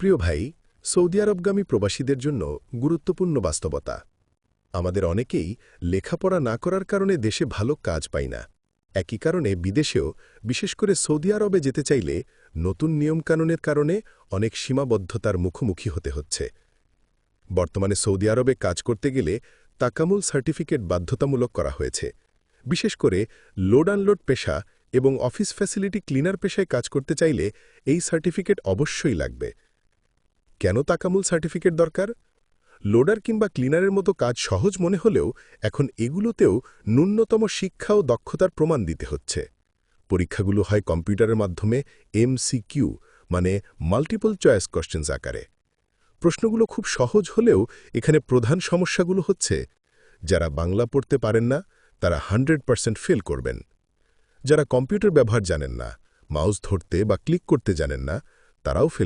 প্রিয় ভাই, সৌদি আরবগামী প্রবাসীদের জন্য গুরুত্বপূর্ণ বাস্তবতা। আমাদের অনেকেই লেখাপড়া না করার কারণে দেশে ভালো কাজ পাই না। একই কারণে বিদেশেও বিশেষ করে সৌদি আরবে যেতে চাইলে নতুন নিয়মকানুনের কারণে অনেক সীমাবদ্ধতার মুখোমুখি হতে হচ্ছে। বর্তমানে সৌদি আরবে কাজ করতে গেলে তাকামুল সার্টিফিকেট বাধ্যতামূলক করা হয়েছে। বিশেষ করে লোড আনলোড পেশা এবং অফিস ফ্যাসিলিটি ক্লিনার পেশায় কাজ করতে চাইলে এই সার্টিফিকেট অবশ্যই লাগবে। কেন তাকামুল সার্টিফিকেট দরকার? লোডার কিংবা ক্লিনারের মতো কাজ সহজ মনে হলেও এখন এগুলোতেও ন্যূনতম শিক্ষা ও দক্ষতার প্রমাণ দিতে হচ্ছে। পরীক্ষাগুলো হয় কম্পিউটারের মাধ্যমে এমসিকিউ মানে মাল্টিপল চয়েস কোশ্চেন্স আকারে। প্রশ্নগুলো খুব সহজ হলেও এখানে প্রধান সমস্যাগুলো হচ্ছে, যারা বাংলা পড়তে পারেন না, তারা হান্ড্রেড পার্সেন্ট ফেল করবেন। যারা কম্পিউটার ব্যবহার জানেন না, মাউস ধরতে বা ক্লিক করতে জানেন না, তারাও ফেল